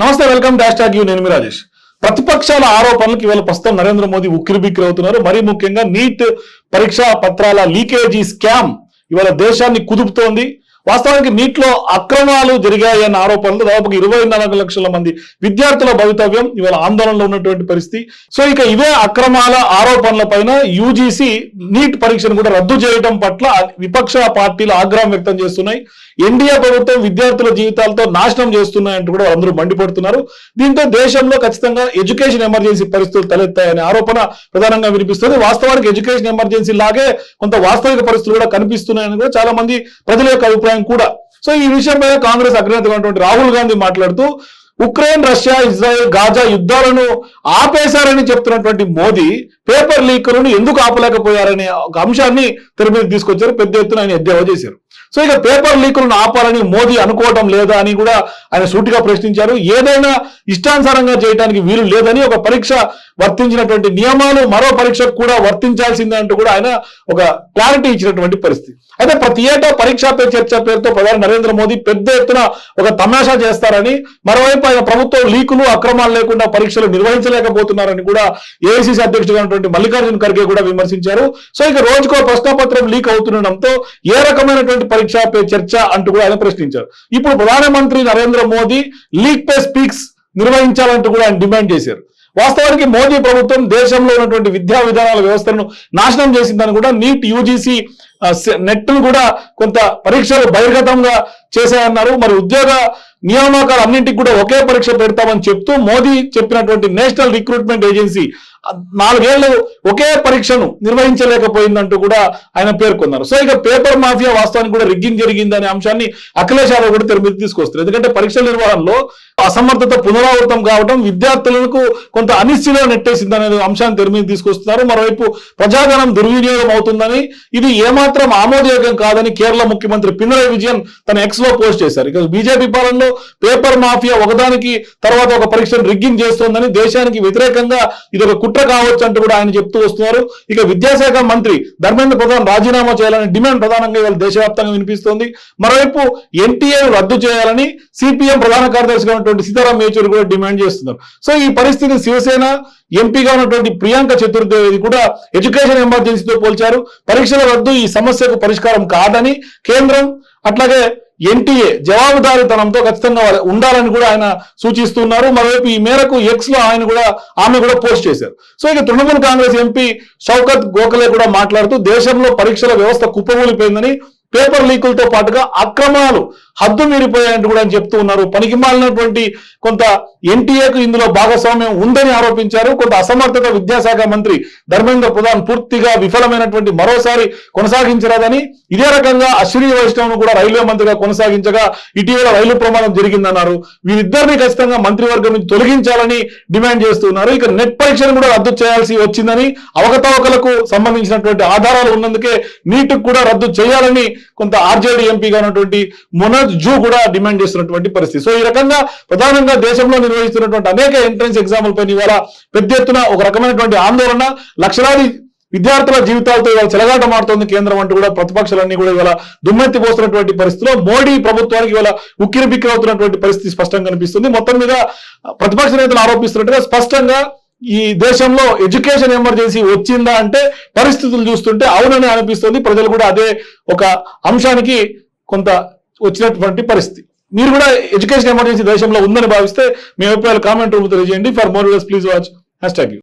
నమస్తే welcome dash tag you. నేను రాజేష్. ప్రతిపక్షాల ఆరోపణలకు ఇవాళ ప్రస్తుతం నరేంద్ర మోదీ ఉక్కిరి బిక్కిరి అవుతున్నారు. మరీ ముఖ్యంగా నీట్ పరీక్షా పత్రాల లీకేజీ స్కామ్ ఇవాళ దేశాన్ని కుదుపుతోంది. వాస్తవానికి నీట్లో అక్రమాలు జరిగాయన్న ఆరోపణలు దాదాపు ఇరవై నాలుగు లక్షల మంది విద్యార్థుల భవితవ్యం ఇవాళ ఆందోళనలో ఉన్నటువంటి పరిస్థితి. సో ఇక ఇవే అక్రమాల ఆరోపణల పైన యూజీసీ నీట్ పరీక్షను కూడా రద్దు చేయడం పట్ల విపక్ష పార్టీలు ఆగ్రహం వ్యక్తం చేస్తున్నాయి. ఎన్డీఏ ప్రభుత్వం విద్యార్థుల జీవితాలతో నాశనం చేస్తున్నాయంటూ కూడా అందరూ మండిపడుతున్నారు. దీంతో దేశంలో ఖచ్చితంగా ఎడ్యుకేషన్ ఎమర్జెన్సీ పరిస్థితులు తలెత్తాయనే ఆరోపణ ప్రధానంగా వినిపిస్తుంది. వాస్తవానికి ఎడ్యుకేషన్ ఎమర్జెన్సీ లాగే కొంత వాస్తవిక పరిస్థితులు కూడా కనిపిస్తున్నాయని కూడా చాలా మంది ప్రజల యొక్క అభిప్రాయం కూడా. సో ఈ విషయంపై కాంగ్రెస్ అగ్రనేతగా ఉన్నటువంటి రాహుల్ గాంధీ మాట్లాడుతూ ఉక్రెయిన్ రష్యా ఇజ్రాయెల్ గాజా యుద్ధాలను ఆపేశారని చెప్తున్నటువంటి మోదీ పేపర్ లీకులను ఎందుకు ఆపలేకపోయారనే ఒక అంశాన్ని తెర మీద తీసుకొచ్చారు. పెద్ద ఎత్తున ఆయన ఎద్దేవా చేశారు. సో ఇక పేపర్ లీకులను ఆపాలని మోదీ అనుకోవటం లేదా అని కూడా ఆయన సూటిగా ప్రశ్నించారు. ఏదైనా ఇష్టానుసారంగా చేయడానికి వీలు లేదని ఒక పరీక్ష వర్తించినటువంటి నియమాలు మరో పరీక్షకు కూడా వర్తించాల్సిందే అంటూ కూడా ఆయన ఒక క్లారిటీ ఇచ్చినటువంటి పరిస్థితి. అయితే ప్రతి ఏటా పరీక్షా పే చర్చ పేరుతో ప్రధాని నరేంద్ర మోదీ పెద్ద ఎత్తున ఒక తమాషా చేస్తారని మరోవైపు ఆయన ప్రభుత్వం లీకులు అక్రమాలు లేకుండా పరీక్షలు నిర్వహించలేకపోతున్నారని కూడా ఏఐసిసి అధ్యక్షుడు అయినటువంటి మల్లికార్జున ఖర్గే కూడా విమర్శించారు. సో ఇక రోజుకో ప్రశ్నపత్రం లీక్ అవుతుండడంతో ఏ రకమైనటువంటి పరీక్ష పే చర్చ అంటూ కూడా ఆయన ప్రశ్నించారు. ఇప్పుడు ప్రధానమంత్రి నరేంద్ర మోదీ లీక్ పే స్పీక్స్ నిర్వహించాలంటూ కూడా ఆయన డిమాండ్ చేశారు. వాస్తవానికి మోదీ ప్రభుత్వం దేశంలో ఉన్నటువంటి విద్యా విధానాల వ్యవస్థను నాశనం చేసిందని కూడా నీట్ యూజీసీ నెట్ను కూడా కొంత పరీక్షలు బహిర్గతంగా చేశాయన్నారు. మరి ఉద్యోగ నియామకాలు అన్నింటికి కూడా ఒకే పరీక్ష పెడతామని చెప్తూ మోదీ చెప్పినటువంటి నేషనల్ రిక్రూట్మెంట్ ఏజెన్సీ నాలుగేళ్ళు ఒకే పరీక్షను నిర్వహించలేకపోయిందంటూ కూడా ఆయన పేర్కొన్నారు. సో ఇక పేపర్ మాఫియా వాస్తవానికి కూడా రిగ్గింగ్ జరిగిందనే అంశాన్ని అఖిలేష్ యాదవ్ కూడా తెర మీద తీసుకొస్తారు. ఎందుకంటే పరీక్షల నిర్వహణలో అసమర్థత పునరావృతం కావడం విద్యార్థులకు కొంత అనిశ్చిత నెట్టేసిందనే అంశాన్ని తెర మీద తీసుకొస్తున్నారు. మరోవైపు ప్రజాధనం దుర్వినియోగం అవుతుందని ఇది ఏమాత్రం ఆమోదయోగ్యం కాదని కేరళ ముఖ్యమంత్రి పినరయ్ విజయన్ తన ఎక్స్లో పోస్ట్ చేశారు. ఇక బీజేపీ పాలనలో పేపర్ మాఫియా ఒకదానికి తర్వాత ఒక పరీక్షను రిగ్గింగ్ చేస్తోందని దేశానికి వ్యతిరేకంగా ఇది ఒక కుట్ర కావచ్చు అంటూ కూడా ఆయన చెప్తూ వస్తున్నారు. ఇక విద్యాశాఖ మంత్రి ధర్మేంద్ర ప్రధాన్ రాజీనామా చేయాలని డిమాండ్ ప్రధానంగా ఇవాళ దేశవ్యాప్తంగా వినిపిస్తోంది. మరోవైపు ఎన్టీఏ రద్దు చేయాలని సిపిఎం ప్రధాన కార్యదర్శిగా ఉన్నటువంటి సీతారాం యేచూరి కూడా డిమాండ్ చేస్తున్నారు. సో ఈ పరిస్థితి శివసేన ఎంపీగా ఉన్నటువంటి ప్రియాంక చతుర్వేది కూడా ఎడ్యుకేషన్ ఎమర్జెన్సీతో పోల్చారు. పరీక్షల రద్దు ఈ సమస్యకు పరిష్కారం కాదని కేంద్రం అట్లాగే ఎన్టీఏ జవాబుదారీతనంతో ఖచ్చితంగా ఉండాలని కూడా ఆయన సూచిస్తున్నారు. మరోవైపు ఈ మేరకు ఎక్స్లో ఆయన కూడా ఆమె కూడా పోస్ట్ చేశారు. సో ఇక తృణమూల్ కాంగ్రెస్ ఎంపీ షౌకత్ గోఖలే కూడా మాట్లాడుతూ దేశంలో పరీక్షల వ్యవస్థ కుప్పగూలిపోయిందని పేపర్ లీకులతో పాటుగా అక్రమాలు హద్దు మీరిపోయాయంటూ కూడా అని చెప్తూ ఉన్నారు. పనికి మాలినటువంటి కొంత ఎన్టీఏకు ఇందులో భాగస్వామ్యం ఉందని ఆరోపించారు. కొంత అసమర్థత విద్యాశాఖ మంత్రి ధర్మేంద్ర ప్రధాన్ పూర్తిగా విఫలమైనటువంటి మరోసారి కొనసాగించరాదని ఇదే రకంగా అశ్విని వైష్ణవ్ను కూడా రైల్వే మంత్రిగా కొనసాగించగా ఇటీవల రైలు ప్రమాదం జరిగిందన్నారు. వీరిద్దరిని ఖచ్చితంగా మంత్రివర్గం నుంచి తొలగించాలని డిమాండ్ చేస్తున్నారు. ఇక నెట్ పరీక్షను కూడా రద్దు చేయాల్సి వచ్చిందని అవకతవకలకు సంబంధించినటువంటి ఆధారాలు ఉన్నందుకే నీట్ కూడా రద్దు చేయాలని కొంత ఆర్జేడీ ఎంపీగా ఉన్నటువంటి మనోజ్ జూ కూడా డిమాండ్ చేస్తున్నటువంటి పరిస్థితి. సో ఈ రకంగా ప్రధానంగా దేశంలో నిర్వహిస్తున్నటువంటి అనేక ఎంట్రన్స్ ఎగ్జామ్ల పైన ఇవాళ పెద్ద ఎత్తున ఒక రకమైనటువంటి ఆందోళన. లక్షలాది విద్యార్థుల జీవితాలతో ఇవాళ చెలగాట మారుతోంది కేంద్రం అంటూ కూడా ప్రతిపక్షాలన్నీ కూడా ఇవాళ దుమ్మెత్తి పోస్తున్నటువంటి పరిస్థితిలో మోడీ ప్రభుత్వానికి ఇవాళ ఉక్కిరి బిక్కిరి అవుతున్నటువంటి పరిస్థితి స్పష్టంగా కనిపిస్తుంది. మొత్తం మీద ప్రతిపక్ష నేతలు ఆరోపిస్తున్నట్టుగా స్పష్టంగా ఈ దేశంలో ఎడ్యుకేషన్ ఎమర్జెన్సీ వచ్చిందా అంటే పరిస్థితులు చూస్తుంటే అవునని అనిపిస్తుంది. ప్రజలు కూడా అదే ఒక అంశానికి కొంత వచ్చినటువంటి పరిస్థితి. మీరు కూడా ఎడ్యుకేషన్ ఎమర్జెన్సీ దేశంలో ఉందని భావిస్తే మీ అభిప్రాయాలు కామెంట్ రూపంలో తెలియజేయండి. For more please watch hash tag you